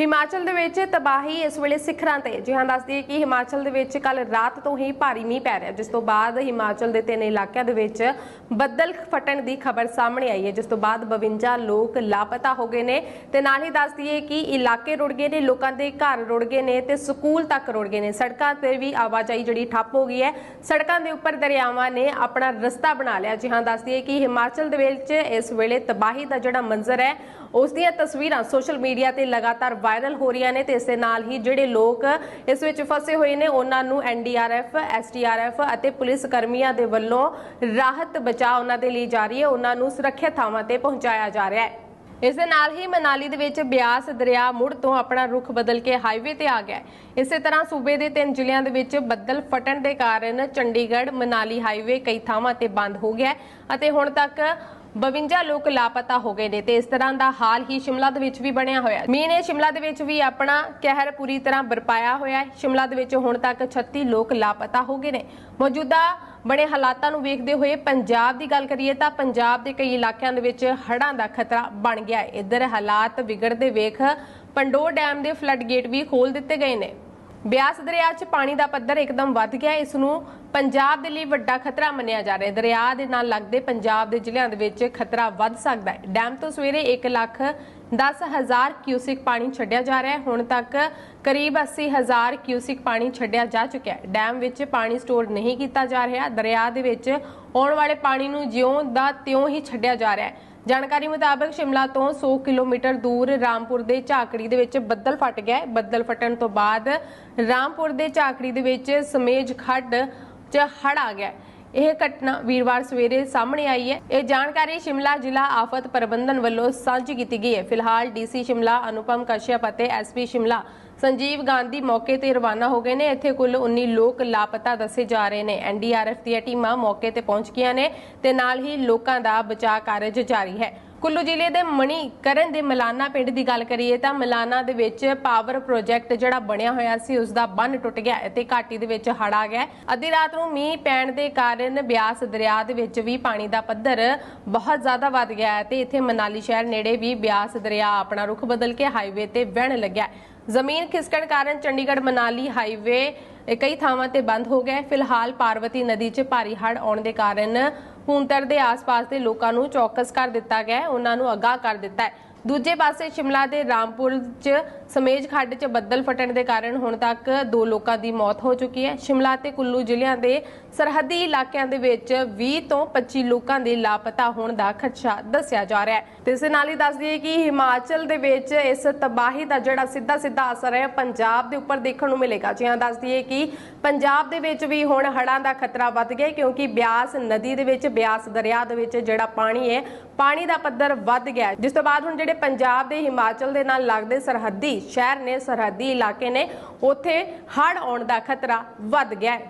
ਹਿਮਾਚਲ ਦੇ ਵਿੱਚ ਤਬਾਹੀ ਇਸ ਵੇਲੇ ਸਿਖਰਾਂ ਤੇ। ਜੀ ਹਾਂ ਦੱਸਦੀ ਹੈ ਕਿ ਹਿਮਾਚਲ ਦੇ ਵਿੱਚ ਕੱਲ ਰਾਤ ਤੋਂ ਹੀ ਭਾਰੀ ਮੀਂਹ ਪੈ ਰਿਹਾ। ਜਿਸ ਤੋਂ ਬਾਅਦ ਹਿਮਾਚਲ ਦੇ ਤਿੰਨ ਇਲਾਕਿਆਂ ਦੇ ਵਿੱਚ ਬੱਦਲ ਫਟਣ ਦੀ ਖਬਰ ਸਾਹਮਣੇ ਆਈ ਹੈ। ਜਿਸ ਤੋਂ ਬਾਅਦ 52 ਲੋਕ ਲਾਪਤਾ ਹੋ ਗਏ ਨੇ। ਤੇ ਨਾਲ ਹੀ ਦੱਸਦੀ ਹੈ ਕਿ ਇਲਾਕੇ ਰੁੜ ਗਏ ਨੇ, ਲੋਕਾਂ ਦੇ ਘਰ ਰੁੜ ਗਏ ਨੇ ਤੇ ਸਕੂਲ ਤੱਕ ਰੁੜ ਗਏ ਨੇ। ਸੜਕਾਂ ਤੇ ਵੀ ਆਵਾਜਾਈ ਜਿਹੜੀ ਠੱਪ ਹੋ ਗਈ ਹੈ। ਸੜਕਾਂ ਦੇ ਉੱਪਰ ਦਰਿਆਵਾਂ ਨੇ ਆਪਣਾ ਰਸਤਾ ਬਣਾ ਲਿਆ। ਜੀ ਹਾਂ ਦੱਸਦੀ ਹੈ ਕਿ ਹਿਮਾਚਲ ਦੇ ਵਿੱਚ ਇਸ ਵੇਲੇ ਤਬਾਹੀ ਦਾ ਜਿਹੜਾ ਮੰਜ਼ਰ ਹੈ, ਉਸ ਦੀਆਂ ਤਸਵੀਰਾਂ ਸੋਸ਼ਲ ਮੀਡੀਆ ਤੇ ਲਗਾਤਾਰ ਵਾਇਰਲ ਹੋ ਰਹੀਆਂ ਨੇ ਤੇ ਇਸ ਦੇ ਨਾਲ ਹੀ ਜਿਹੜੇ ਲੋਕ ਇਸ ਵਿੱਚ ਫਸੇ ਹੋਏ ਨੇ, ਉਹਨਾਂ ਨੂੰ ਐਨਡੀਆਰਐਫ ਐਸਡੀਆਰਐਫ ਅਤੇ ਪੁਲਿਸ ਕਰਮੀਆਂ ਦੇ ਵੱਲੋਂ ਰਾਹਤ, ਬਚਾਅ ਉਹਨਾਂ ਦੇ ਲਈ ਜਾਰੀ ਹੈ। ਉਹਨਾਂ ਨੂੰ ਸੁਰੱਖਿਅਤ ਥਾਵਾਂ ਤੇ ਪਹੁੰਚਾਇਆ ਜਾ ਰਿਹਾ ਹੈ। ਇਸ ਦੇ ਨਾਲ ਹੀ ਮਨਾਲੀ ਦੇ ਵਿੱਚ ਬਿਆਸ ਦਰਿਆ ਮੁੜ ਤੋਂ ਆਪਣਾ ਰੁਖ ਬਦਲ ਕੇ ਹਾਈਵੇ ਤੇ ਆ ਗਿਆ ਇਸੇ ਤਰ੍ਹਾਂ ਸੂਬੇ ਦੇ ਤਿੰਨ ਜ਼ਿਲ੍ਹਿਆਂ ਦੇ ਵਿੱਚ ਬੱਦਲ ਫਟਣ ਦੇ ਕਾਰਨ ਚੰਡੀਗੜ੍ਹ, ਮਨਾਲੀ ਹਾਈਵੇ ਕਈ ਥਾਵਾਂ ਤੇ ਬੰਦ ਹੋ ਗਿਆ ਅਤੇ ਹੁਣ ਤੱਕ 52 ਲੋਕ ਲਾਪਤਾ ਹੋ ਗਏ ਨੇ ਤੇ ਇਸ ਤਰ੍ਹਾਂ ਦਾ ਹਾਲ ਹੀ ਸ਼ਿਮਲਾ ਦੇ ਵਿੱਚ ਵੀ ਬਣਿਆ ਹੋਇਆ ਹੈ। ਮੀਂਹ ਨੇ ਸ਼ਿਮਲਾ ਦੇ ਵਿੱਚ ਵੀ ਆਪਣਾ ਕਹਿਰ ਪੂਰੀ ਤਰ੍ਹਾਂ ਬਰਪਾਇਆ ਹੋਇਆ ਹੈ। ਸ਼ਿਮਲਾ ਦੇ ਵਿੱਚ ਹੁਣ ਤੱਕ 36 ਲੋਕ ਲਾਪਤਾ ਹੋ ਗਏ ਨੇ। ਮੌਜੂਦਾ ਬਣੇ ਹਾਲਾਤਾਂ ਨੂੰ ਵੇਖਦੇ ਹੋਏ ਪੰਜਾਬ ਦੀ ਗੱਲ ਕਰੀਏ ਤਾਂ ਪੰਜਾਬ ਦੇ ਕਈ ਇਲਾਕਿਆਂ ਦੇ ਵਿੱਚ ਹੜ੍ਹਾਂ ਦਾ ਖਤਰਾ ਬਣ ਗਿਆ ਹੈ। ਇੱਧਰ ਹਾਲਾਤ ਵਿਗੜਦੇ ਵੇਖ ਪੰਡੋਰ ਡੈਮ ਦੇ ਫਲੱਡ ਗੇਟ ਵੀ ਖੋਲ ਦਿੱਤੇ ਗਏ ਨੇ। ਬਿਆਸ ਦਰਿਆ 'ਚ ਪਾਣੀ ਦਾ ਪੱਧਰ ਇੱਕਦਮ ਵੱਧ ਗਿਆ ਹੈ। ਇਸ ਨੂੰ ਪੰਜਾਬ ਦੇ ਲਈ ਵੱਡਾ ਖਤਰਾ ਮੰਨਿਆ ਜਾ ਰਿਹਾ ਹੈ ਦਰਿਆ ਦੇ ਨਾਲ ਲੱਗਦੇ ਪੰਜਾਬ ਦੇ ਜ਼ਿਲ੍ਹਿਆਂ ਦੇ ਵਿੱਚ ਖਤਰਾ ਵੱਧ ਸਕਦਾ ਹੈ ਡੈਮ ਤੋਂ ਸਵੇਰੇ 1 ਲੱਖ 10000 ਕਿਊਸਿਕ ਪਾਣੀ ਛੱਡਿਆ ਜਾ ਰਿਹਾ ਹੈ ਹੁਣ ਤੱਕ ਕਰੀਬ 80000 ਕਿਊਸਿਕ ਪਾਣੀ ਛੱਡਿਆ ਜਾ ਚੁੱਕਿਆ ਹੈ ਡੈਮ ਵਿੱਚ ਪਾਣੀ ਸਟੋਰ ਨਹੀਂ ਕੀਤਾ ਜਾ ਰਿਹਾ ਦਰਿਆ ਦੇ ਵਿੱਚ ਆਉਣ ਵਾਲੇ ਪਾਣੀ ਨੂੰ ਜਿਉਂ ਦਾ ਤਿਉਂ ਹੀ ਛੱਡਿਆ ਜਾ ਰਿਹਾ ਹੈ ਜਾਣਕਾਰੀ ਮੁਤਾਬਕ ਸ਼ਿਮਲਾ ਤੋਂ 100 ਕਿਲੋਮੀਟਰ ਦੂਰ ਰਾਮਪੁਰ ਦੇ ਝਾਕੜੀ ਦੇ ਵਿੱਚ ਬੱਦਲ ਫਟ ਗਿਆ ਹੈ। ਬੱਦਲ ਫਟਣ ਤੋਂ ਬਾਅਦ ਰਾਮਪੁਰ ਦੇ ਝਾਕੜੀ ਦੇ ਵਿੱਚ ਸਮੇਜ ਖੱਡ 'ਚ ਹੜ ਆ ਗਿਆ ਹੈ। ਇਹ ਘਟਨਾ ਵੀਰਵਾਰ ਸਵੇਰੇ ਸਾਹਮਣੇ ਆਈ ਹੈ। ਇਹ ਜਾਣਕਾਰੀ ਸ਼ਿਮਲਾ ਜ਼ਿਲ੍ਹਾ ਆਫਤ ਪ੍ਰਬੰਧਨ ਵੱਲੋਂ ਸਾਂਝੀ ਕੀਤੀ ਗਈ ਹੈ। ਫਿਲਹਾਲ ਡੀਸੀ ਸ਼ਿਮਲਾ, ਅਨੁਪਮ ਕਸ਼ਯਪ ਅਤੇ ਐਸਪੀ ਸ਼ਿਮਲਾ ਸੰਜੀਵ ਗਾਂਧੀ ਮੌਕੇ ਤੇ ਰਵਾਨਾ ਹੋ ਗਏ ਨੇ। ਇੱਥੇ ਕੁੱਲ 19 ਲੋਕ ਲਾਪਤਾ ਦੱਸੇ ਜਾ ਰਹੇ ਨੇ। ਐਨਡੀਆਰਐਫ ਦੀਆਂ ਟੀਮਾਂ ਮੌਕੇ ਤੇ ਪਹੁੰਚ ਗਈਆਂ ਨੇ ਤੇ ਨਾਲ ਹੀ ਲੋਕਾਂ ਦਾ ਬਚਾਅ ਕਾਰਜ ਜਾਰੀ ਹੈ। ਕੁੱਲੂ ਜ਼ਿਲ੍ਹੇ ਦੇ ਮਣੀ ਕਰਨ ਦੇ ਮਲਾਨਾ ਪਿੰਡ ਦੀ ਗੱਲ ਕਰੀਏ ਤਾਂ ਮਲਾਨਾ ਦੇ ਵਿੱਚ ਪਾਵਰ ਪ੍ਰੋਜੈਕਟ ਜਿਹੜਾ ਬਣਿਆ ਹੋਇਆ ਸੀ ਉਸ ਦਾ ਬੰਨ ਟੁੱਟ ਗਿਆ ਅਤੇ ਘਾਟੀ ਦੇ ਵਿੱਚ ਹੜ ਆ ਗਿਆ ਅੱਧੀ ਰਾਤ ਨੂੰ ਮੀਂਹ ਪੈਣ ਦੇ ਕਾਰਨ ਬਿਆਸ ਦਰਿਆ ਦੇ ਵਿੱਚ ਵੀ ਪਾਣੀ ਦਾ ਪੱਧਰ ਬਹੁਤ ਜ਼ਿਆਦਾ ਵੱਧ ਗਿਆ ਹੈ ਤੇ ਇੱਥੇ ਮਨਾਲੀ ਸ਼ਹਿਰ ਨੇੜੇ ਵੀ ਬਿਆਸ ਦਰਿਆ ਆਪਣਾ ਰੁਖ ਬਦਲ ਕੇ ਹਾਈਵੇ ਤੇ ਵਹਿਣ ਲੱਗਿਆ ਜ਼ਮੀਨ ਖਿਸਕਣ ਕਾਰਨ ਚੰਡੀਗੜ੍ਹ, ਮਨਾਲੀ ਹਾਈਵੇ ਕਈ ਥਾਵਾਂ ਤੇ ਬੰਦ ਹੋ ਗਿਆ ਫਿਲਹਾਲ ਪਾਰਵਤੀ ਨਦੀ 'ਚ ਭਾਰੀ ਹੜ੍ਹ ਆਉਣ ਦੇ ਕਾਰਨ ਹੂੰਤਰ ਦੇ ਆਸ-ਪਾਸ ਦੇ ਲੋਕਾਂ ਨੂੰ ਚੌਕਸ ਕਰ ਦਿੱਤਾ ਗਿਆ ਹੈ। ਉਹਨਾਂ ਨੂੰ ਅਗਾਹ ਕਰ ਦਿੱਤਾ ਹੈ। ਦੂਜੇ ਪਾਸੇ, ਸ਼ਿਮਲਾ ਦੇ ਰਾਮਪੁਰ 'ਚ ਸਮੇਜ ਖੱਡ 'ਚ ਬੱਦਲ ਫਟਣ ਦੇ ਕਾਰਨ ਹੁਣ ਤੱਕ ਦੋ ਲੋਕਾਂ ਦੀ ਮੌਤ ਹੋ ਚੁੱਕੀ ਹੈ। ਸ਼ਿਮਲਾ ਤੇ ਕੁੱਲੂ ਜ਼ਿਲ੍ਹਿਆਂ ਦੇ ਸਰਹੱਦੀ ਇਲਾਕਿਆਂ ਦੇ ਵਿੱਚ 20 ਤੋਂ 25 ਲੋਕਾਂ ਦੇ ਲਾਪਤਾ ਹੋਣ ਦਾ ਖਦਸ਼ਾ ਦੱਸਿਆ ਜਾ ਰਿਹਾ ਹੈ। ਤੇ ਇਸ ਦੇ ਨਾਲ ਹੀ ਦੱਸ ਦਈਏ ਕਿ ਹਿਮਾਚਲ ਦੇ ਵਿੱਚ ਇਸ ਤਬਾਹੀ ਦਾ ਜਿਹੜਾ ਸਿੱਧਾ ਸਿੱਧਾ ਅਸਰ ਹੈ, ਪੰਜਾਬ ਦੇ ਉੱਪਰ ਦੇਖਣ ਨੂੰ ਮਿਲੇਗਾ। ਜੀ ਹਾਂ, ਦੱਸ ਦਈਏ ਕਿ ਪੰਜਾਬ ਦੇ ਵਿੱਚ ਵੀ ਹੁਣ ਹੜ੍ਹਾਂ ਦਾ ਖਤਰਾ ਵੱਧ ਗਿਆ ਕਿਉਂਕਿ ਬਿਆਸ ਨਦੀ ਦੇ ਵਿੱਚ, ਬਿਆਸ ਦਰਿਆ ਦੇ ਵਿੱਚ ਜਿਹੜਾ ਪਾਣੀ ਹੈ, ਪਾਣੀ ਦਾ ਪੱਧਰ ਵੱਧ ਗਿਆ ਜਿਸ ਤੋਂ ਬਾਅਦ ਹੁਣ ਜਿਹੜੇ ਪੰਜਾਬ ਦੇ ਹਿਮਾਚਲ ਦੇ ਨਾਲ ਲੱਗਦੇ ਸਰਹੱਦੀ ਸ਼ਹਿਰ ਨੇ ਸਰਹੱਦੀ ਇਲਾਕੇ ਨੇ ਉੱਥੇ ਹੜ੍ਹ ਆਉਣ ਦਾ ਖਤਰਾ ਵੱਧ ਗਿਆ ਹੈ।